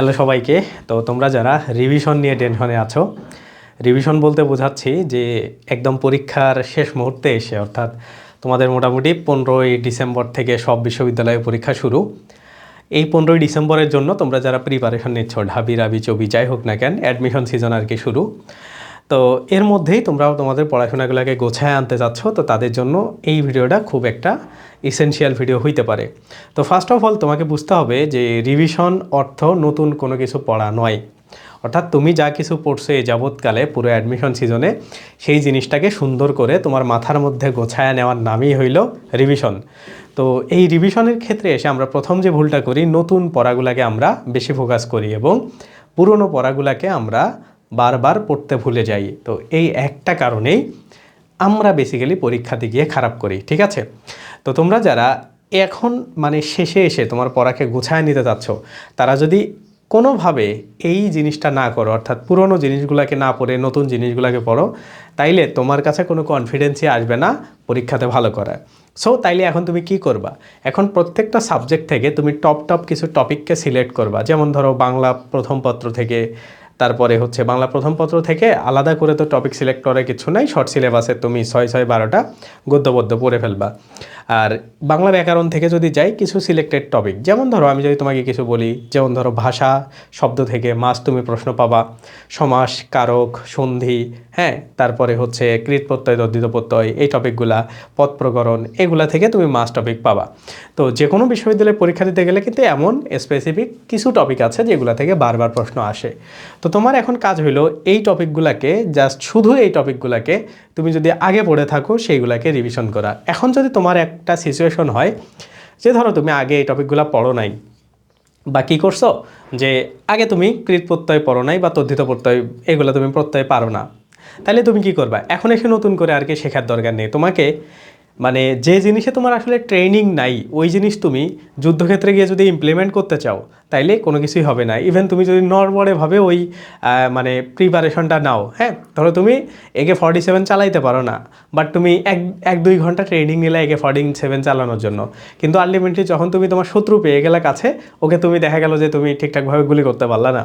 Hello সবাইকে। তো তোমরা যারা রিভিশন নিয়ে টেনশনে আছো রিভিশন বলতে বোঝাচ্ছি যে একদম পরীক্ষার শেষ মুহূর্তে এসে, অর্থাৎ তোমাদের মোটামুটি পনেরোই ডিসেম্বর থেকে সব বিশ্ববিদ্যালয়ে পরীক্ষা শুরু। এই পনেরোই ডিসেম্বরের জন্য তোমরা যারা প্রিপারেশন নিচ্ছ, ঢাবি, রাবি, চবি, যাই হোক না কেন অ্যাডমিশন সিজন আর কি শুরু। তো এর মধ্যেই তোমরাও তোমাদের পড়াশোনাগুলোকে গোছায় আনতে চাচ্ছ, তো তাদের জন্য এই ভিডিওটা খুব একটা ইসেনশিয়াল ভিডিও হইতে পারে। তো ফার্স্ট অফ অল তোমাকে বুঝতে হবে যে রিভিশন অর্থ নতুন কোনো কিছু পড়া নয়। অর্থাৎ তুমি যা কিছু পড়ছো এই যাবৎকালে, পুরো অ্যাডমিশন সিজনে সেই জিনিসটাকে সুন্দর করে তোমার মাথার মধ্যে গোছায় নেওয়ার নামই হইল রিভিশন তো এই রিভিশনের ক্ষেত্রে এসে আমরা প্রথম যে ভুলটা করি, নতুন পড়াগুলাকে আমরা বেশি ফোকাস করি এবং পুরনো পড়াগুলাকে আমরা বারবার পড়তে ভুলে যাই। তো এই একটা কারণেই আমরা বেসিক্যালি পরীক্ষাতে গিয়ে খারাপ করি, ঠিক আছে? তো তোমরা যারা এখন মানে শেষে এসে তোমার পড়াকে গুছায় নিতে চাচ্ছ, তারা যদি কোনোভাবে এই জিনিসটা না করো, অর্থাৎ পুরনো জিনিসগুলোকে না পড়ে নতুন জিনিসগুলোকে পড়ো, তাইলে তোমার কাছে কোনো কনফিডেন্সই আসবে না পরীক্ষাতে ভালো করার। সো তাইলে এখন তুমি কি করবা? এখন প্রত্যেকটা সাবজেক্ট থেকে তুমি টপ টপ কিছু টপিককে সিলেক্ট করবা। যেমন ধরো বাংলা প্রথম পত্র থেকে তারপরে হচ্ছে বাংলা প্রথম পত্র থেকে আলাদা করে তো টপিক সিলেক্ট করে কিছু নাই শর্ট সিলেবাসে তুমি ছয় ছয়, বারোটা গদ্যবদ্ধ পড়ে ফেলবা। আর বাংলা ব্যাকরণ থেকে যদি যাই, কিছু সিলেক্টেড টপিক যেমন ধরো, আমি যদি তোমাকে কিছু বলি, যেমন ধরো, ভাষা শব্দ থেকে মাস তুমি প্রশ্ন পাবা, সমাস, কারক, সন্ধি হ্যাঁ তারপরে হচ্ছে কৃত প্রত্যয় তদ্ধিত প্রত্যয়, এই টপিকগুলা পদ প্রকরণ, এগুলা থেকে তুমি মাস টপিক পাবা। তো যে কোনো বিশ্ববিদ্যালয়ে পরীক্ষা দিতে গেলে কিন্তু এমন স্পেসিফিক কিছু টপিক আছে যেগুলা থেকে বারবার প্রশ্ন আসে। তো তোমার এখন কাজ হলো এই টপিকগুলোকে জাস্ট শুধু এই টপিকগুলোকে তুমি যদি আগে পড়ে থাকো, সেইগুলোকে রিভিশন করা। এখন যদি তোমার একটা সিচুয়েশন হয় যে ধরো তুমি আগে এই টপিকগুলো পড়ো নাই বা কী করছ? যে আগে তুমি কৃত প্রত্যয় পড়ো নাই বা তদ্ধিত প্রত্যয় এগুলো তুমি প্রত্যয় পারো না। তাহলে তুমি কি করবা? এখন এসে নতুন করে আর কি শেখার দরকার নেই। তোমাকে মানে যে জিনিসে তোমার আসলে ট্রেনিং নাই, ওই জিনিস তুমি যুদ্ধক্ষেত্রে গিয়ে যদি ইমপ্লিমেন্ট করতে চাও, তাইলে কোনো কিছুই হবে না। ইভেন তুমি যদি নরবরেভাবে ওই মানে প্রিপারেশনটা নাও হ্যাঁ? ধরো তুমি একে ফর্টি সেভেন চালাইতে পারো না। বাট তুমি এক এক, দুই ঘণ্টা ট্রেনিং নিলে একে ফর্টি সেভেন চালানোর জন্য। কিন্তু আলটিমেটলি যখন তুমি তোমার শত্রু পেয়ে গেলে কাছে, ওকে তুমি দেখা গেল যে তুমি ঠিকঠাকভাবে গুলি করতে পারলা না।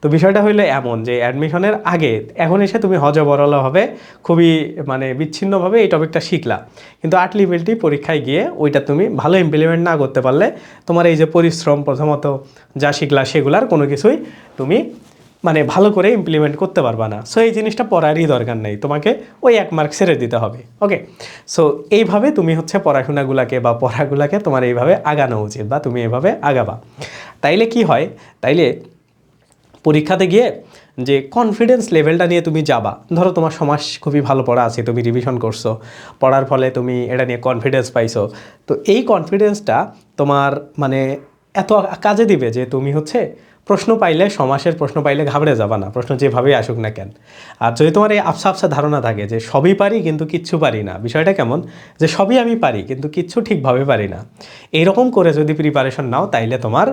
তো বিষয়টা হইল এমন যে অ্যাডমিশনের আগে, এখন এসে তুমি হজবরলভাবে খুবই মানে বিচ্ছিন্নভাবে এই টপিকটা শিখলা। কিন্তু আলটিমেটলি পরীক্ষায় গিয়ে ওইটা তুমি ভালো ইমপ্লিমেন্ট না করতে পারলে তোমার এই যে পরিশ্রম প্রথমত যা শিখলা সেগুলার কোনো কিছুই তুমি মানে ভালো করে ইমপ্লিমেন্ট করতে পারবা না। সো এই জিনিসটা পড়ারই দরকার নেই। তোমাকে ওই এক মার্ক ছেড়ে দিতে হবে। ওকে সো এইভাবে তুমি হচ্ছে পড়াশোনাগুলাকে বা পড়াগুলাকে তোমার এইভাবে আগানো উচিত বা তুমি এইভাবে আগাবা। তাইলে কি হয়? তাইলে পরীক্ষাতে গিয়ে যে কনফিডেন্স লেভেলটা নিয়ে তুমি যাবা। ধরো তোমার সমাজ খুবই ভালো পড়া আছে, তুমি রিভিশন করছ, পড়ার ফলে তুমি এটা নিয়ে কনফিডেন্স পাইছো। তো এই কনফিডেন্সটা তোমার মানে এত কাজে দিবে যে তুমি হচ্ছে প্রশ্ন পাইলে, সমাসের প্রশ্ন পাইলে ঘাবড়ে যাবা না। প্রশ্ন যেভাবেই আসুক না কেন। আর যদি তোমার এই আফসা আফসা ধারণা থাকে যে সবই পারি কিন্তু কিচ্ছু পারি না, বিষয়টা কেমন? যে সবই আমি পারি কিন্তু কিচ্ছু ঠিকভাবে পারি না। এইরকম করে যদি প্রিপারেশন নাও, তাইলে তোমার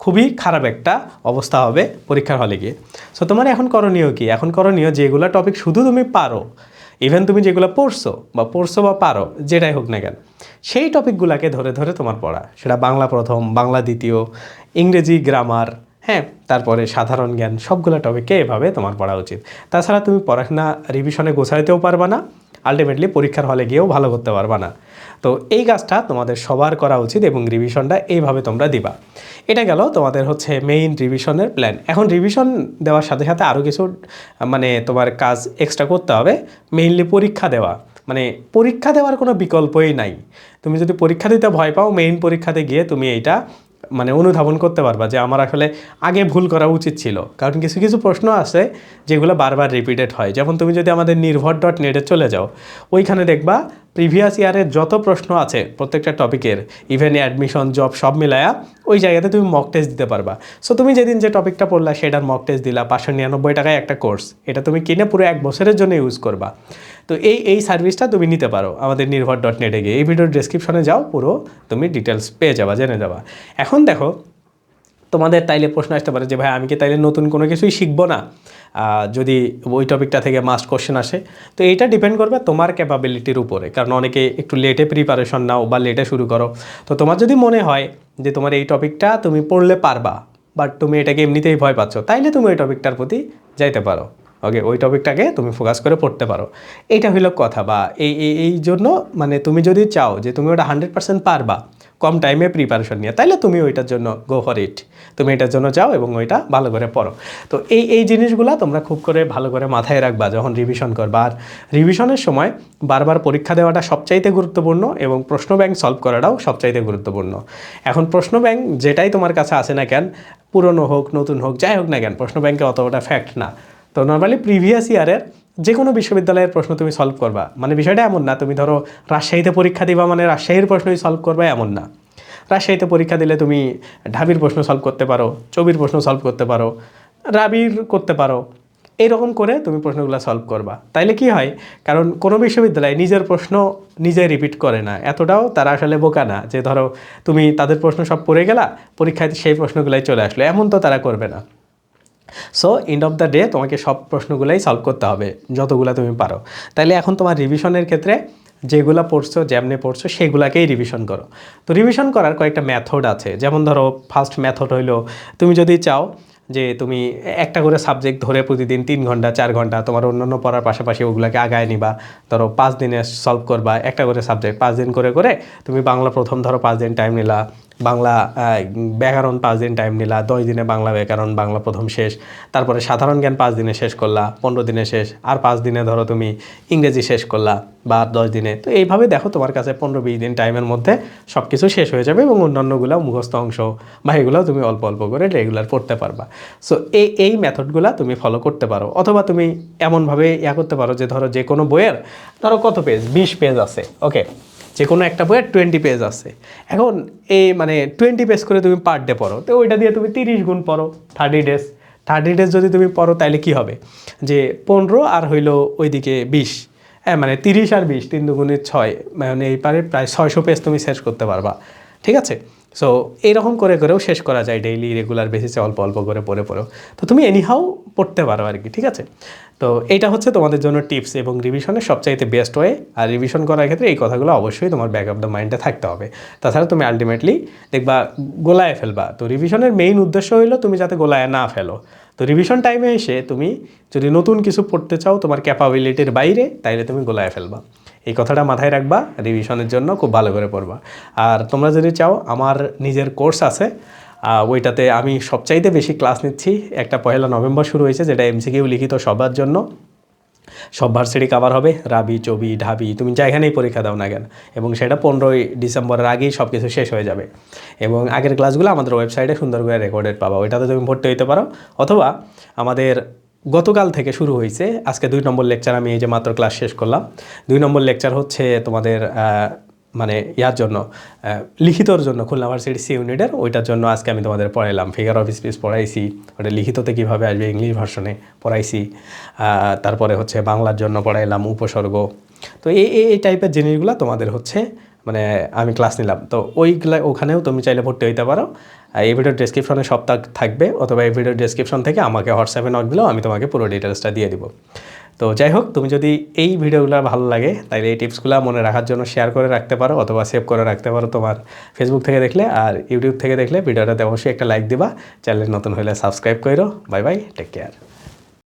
খুবই খারাপ একটা অবস্থা হবে পরীক্ষার হলে গিয়ে। সো তোমার এখন করণীয় কি? এখন করণীয় যেগুলো টপিক শুধু তুমি পারো ইভেন তুমি যেগুলো পড়ছো বা পড়ছো বা পারো, যেটাই হোক না কেন, সেই টপিকগুলোকে ধরে ধরে তোমার পড়া। সেটা বাংলা প্রথম, বাংলা দ্বিতীয়, ইংরেজি গ্রামার হ্যাঁ তারপরে সাধারণ জ্ঞান, সবগুলো টপিককে এভাবে তোমার পড়া উচিত। তাছাড়া তুমি পড়াশোনা রিভিশনে গোছাইতেও পারবা না আলটিমেটলি পরীক্ষার হলে গিয়েও ভালো করতে পারবা না। তো এই কাজটা তোমাদের সবার করা উচিত এবং রিভিশনটা এইভাবে তোমরা দিবা। এটা গেল তোমাদের হচ্ছে মেইন রিভিশনের প্ল্যান এখন রিভিশন দেওয়ার সাথে সাথে আরও কিছু মানে তোমার কাজ এক্সট্রা করতে হবে মেইনলি পরীক্ষা দেওয়া। মানে পরীক্ষা দেওয়ার কোনো বিকল্পই নাই। তুমি যদি পরীক্ষা দিতে ভয় পাও মেইন পরীক্ষাতে গিয়ে তুমি এইটা মানে অনুধাবন করতে পারবা যে আমার আসলে আগে ভুল করা উচিত ছিল। কারণ কিছু কিছু প্রশ্ন আছে যেগুলো বারবার রিপিটেড হয়। যেমন তুমি যদি আমাদের নির্ভর ডট নেটে চলে যাও, ওইখানে দেখবা প্রিভিয়াস ইয়ারের যত প্রশ্ন আছে প্রত্যেকটা টপিকের ইভেন অ্যাডমিশন জব সব মিলায়া ওই জায়গাতে তুমি মক টেস্ট দিতে পারবা। সো তুমি যেদিন যে টপিকটা পড়লা, সেটার মক টেস্ট দিলা, পাঁচশো নিরানব্বই টাকায় একটা কোর্স এটা তুমি কিনে পুরো এক বছরের জন্য ইউজ করবা। তো এই এই সার্ভিসটা তুমি নিতে পারো আমাদের নির্ভর ডট নেটে গিয়ে। এই ভিডিওর ডেসক্রিপশনে যাও, পুরো তুমি ডিটেলস পেয়ে যাবা, জেনে যাবা। এখন দেখো, তোমাদের তাইলে প্রশ্ন আসতে পারে যে, ভাই, আমি কি তাইলে নতুন কোনো কিছুই শিখব না? যদি ওই টপিকটা থেকে মাস্ট কোশ্চেন আসে। তো এইটা ডিপেন্ড করবে তোমার ক্যাপাবিলিটির উপরে। কারণ অনেকে একটু লেটে প্রিপারেশন নাও বা লেটে শুরু করো। তো তোমার যদি মনে হয় যে, তোমার এই টপিকটা তুমি পড়লে পারবা বাট তুমি এটাকে এমনিতেই ভয় পাচ্ছ, তাইলে তুমি ওই টপিকটার প্রতি যাইতে পারো। ওকে ওই টপিকটাকে তুমি ফোকাস করে পড়তে পারো। এইটা হইল কথা বা এই, এই- জন্য মানে তুমি যদি চাও যে তুমি ওটা হান্ড্রেড পার্সেন্ট পারবা, কম টাইমে প্রিপারেশন নিয়ে, তাইলে তুমি ওইটার জন্য গো ফর ইট তুমি এটার জন্য যাও এবং ওইটা ভালো করে পড়ো। তো এই এই জিনিসগুলো তোমরা খুব করে ভালো করে মাথায় রাখবা যখন রিভিশন করবা। আর রিভিশনের সময় বারবার পরীক্ষা দেওয়াটা সবচাইতে গুরুত্বপূর্ণ এবং প্রশ্ন ব্যাংক সলভ করাটাও সবচাইতে গুরুত্বপূর্ণ। এখন প্রশ্ন ব্যাংক যেটাই তোমার কাছে আসে না কেন, পুরনো হোক, নতুন হোক, যাই হোক না কেন, প্রশ্ন ব্যাংকে অতটা ফ্যাক্ট না। তো নর্মালি প্রিভিয়াস ইয়ারের যে কোনো বিশ্ববিদ্যালয়ের প্রশ্ন তুমি সলভ করবা। মানে বিষয়টা এমন না, তুমি ধরো রাজশাহীতে পরীক্ষা দিবা মানে রাজশাহীর প্রশ্নই সলভ করবা এমন না। রাজশাহীতে পরীক্ষা দিলে তুমি ঢাবির প্রশ্ন সলভ করতে পারো, চবির প্রশ্ন সলভ করতে পারো, রাবির করতে পারো এইরকম করে তুমি প্রশ্নগুলো সলভ করবা। তাইলে কি হয়? কারণ কোনো বিশ্ববিদ্যালয় নিজের প্রশ্ন নিজে রিপিট করে না। এতটাও তারা আসলে বোকা না যে ধরো তুমি তাদের প্রশ্ন সব পড়ে গেলা, পরীক্ষায় সেই প্রশ্নগুলাই চলে আসলো। এমন তো তারা করবে না। So end of the day তোমাকে সব প্রশ্নগুলাই সলভ করতে হবে, যতগুলো তুমি পারো। তাইলে এখন তোমার রিভিশনের ক্ষেত্রে যেগুলো পড়ছো, যেমনি পড়ছো, সেগুলাকেই রিভিশন করো। তো রিভিশন করার কয়েকটা মেথড আছে। যেমন ধরো ফার্স্ট মেথড হইল, তুমি যদি চাও যে তুমি একটা করে সাবজেক্ট ধরে প্রতিদিন তিন ঘণ্টা, চার ঘণ্টা তোমার অন্যান্য পড়ার পাশাপাশি ওগুলোকে আগায় নিবা। ধরো, পাঁচ দিনে সলভ করবা, একটা করে সাবজেক্ট পাঁচ দিন করে করে তুমি বাংলা প্রথম ধরো, পাঁচ দিন টাইম নিলা। বাংলা ব্যাকরণ পাঁচ দিন টাইম নিলা, দশ দিনে বাংলা ব্যাকরণ, বাংলা প্রথম শেষ, তারপরে সাধারণ জ্ঞান পাঁচ দিনে শেষ করলা, পনেরো দিনে শেষ, আর পাঁচ দিনে ধরো তুমি ইংরেজি শেষ করলা, বা দশ দিনে। তো এইভাবে দেখো তোমার কাছে পনেরো বিশ দিন টাইমের মধ্যে সব কিছু শেষ হয়ে যাবে এবং অন্যান্যগুলো মুখস্থ অংশ, বা এগুলো তুমি অল্প অল্প করে রেগুলার পড়তে পারবা। সো এই এই মেথডগুলো তুমি ফলো করতে পারো। অথবা তুমি এমনভাবে ইয়া করতে পারো যে ধরো যে কোনো বইয়ের, ধরো কত পেজ বিশ পেজ আছে ওকে যে কোনো একটা বইয়ের টোয়েন্টি পেজ আছে। এখন এই মানে টোয়েন্টি পেজ করে তুমি পার ডে পড়ো। তো ওইটা দিয়ে তুমি তিরিশ গুণ পড়ো থার্টি ডেজ থার্টি ডেজ যদি তুমি পড়ো তাহলে কি হবে? যে পনেরো আর হইল ওইদিকে বিশ। হ্যাঁ মানে তিরিশ আর বিশ, তিন দুগুণে ছয়। মানে এই পারে প্রায় ছয়শো পেজ তুমি শেষ করতে পারবা। ঠিক আছে? সো এইরকম করে করেও শেষ করা যায় ডেইলি রেগুলার বেসিসে অল্প অল্প করে পড়ে, পড়েও। তো তুমি এনিহাও পড়তে পারো আর কি, ঠিক আছে? তো এইটা হচ্ছে তোমাদের জন্য টিপস এবং রিভিশনের সবচাইতে বেস্ট ওয়ে আর রিভিশন করার ক্ষেত্রে এই কথাগুলো অবশ্যই তোমার ব্যাক অফ দ্য মাইন্ডে থাকতে হবে। তাছাড়া তুমি আলটিমেটলি দেখবা গোলায় ফেলবা। তো রিভিশনের মেইন উদ্দেশ্য হইল তুমি যাতে গোলায় না ফেলো। তো রিভিশন টাইমে এসে তুমি যদি নতুন কিছু পড়তে চাও তোমার ক্যাপাবিলিটির বাইরে, তাইলে তুমি গোলায় ফেলবা। এই কথাটা মাথায় রাখবা রিভিশনের জন্য খুব ভালো করে পড়বা। আর তোমরা যদি চাও, আমার নিজের কোর্স আছে ওইটাতে আমি সবচাইতে বেশি ক্লাস নিচ্ছি। একটা পয়লা নভেম্বর শুরু হয়েছে, যেটা এমসিকিউ লিখিত সবার জন্য। সব ভার্সিটি কাভার হবে, রাবি, চবি, ঢাবি, তুমি যেখানেই পরীক্ষা দাও না কেন। এবং সেটা পনেরোই ডিসেম্বরের আগেই সব কিছু শেষ হয়ে যাবে। এবং আগের ক্লাসগুলো আমাদের ওয়েবসাইটে সুন্দর করে রেকর্ডেড পাবা। ওইটাতে তুমি ভর্তি হইতে পারো। অথবা আমাদের গতকাল থেকে শুরু হয়েছে। আজকে দুই নম্বর লেকচার আমি এই যে মাত্র ক্লাস শেষ করলাম। দুই নম্বর লেকচার হচ্ছে তোমাদের মানে ইয়ার জন্য লিখিতর জন্য খুলনা ভার্সিটি সি ইউনিটের ওইটার জন্য আজকে আমি তোমাদের পড়াইলাম। ফিগার অফ স্পিচ পড়াইছি। ওটা লিখিততে কীভাবে আসবে ইংলিশ ভার্সনে পড়াইছি। তারপরে হচ্ছে বাংলার জন্য পড়াইলাম উপসর্গ। তো এই, এই- টাইপের জিনিসগুলো তোমাদের হচ্ছে মানে আমি ক্লাস নিলাম। তো ওইগুলা, ওখানেও তুমি চাইলে ভর্তি হইতে পারো। এই ভিডিওর ডেসক্রিপশনে সব থাকবে, অথবা এই ভিডিওর ডেসক্রিপশন থেকে আমাকে হোয়াটসঅ্যাপে নক দিলেও আমি তোমাকে পুরো ডিটেলসটা দিয়ে দিব। তো যাই হোক, তুমি যদি এই ভিডিওগুলো ভালো লাগে তাহলে এই টিপসগুলো মনে রাখার জন্য শেয়ার করে রাখতে পারো, অথবা সেভ করে রাখতে পারো তোমার ফেসবুক থেকে দেখলে, আর ইউটিউব থেকে দেখলে ভিডিওটাতে অবশ্যই একটা লাইক দিবা। চ্যানেল নতুন হলে সাবস্ক্রাইব করো বাই বাই টেক কেয়ার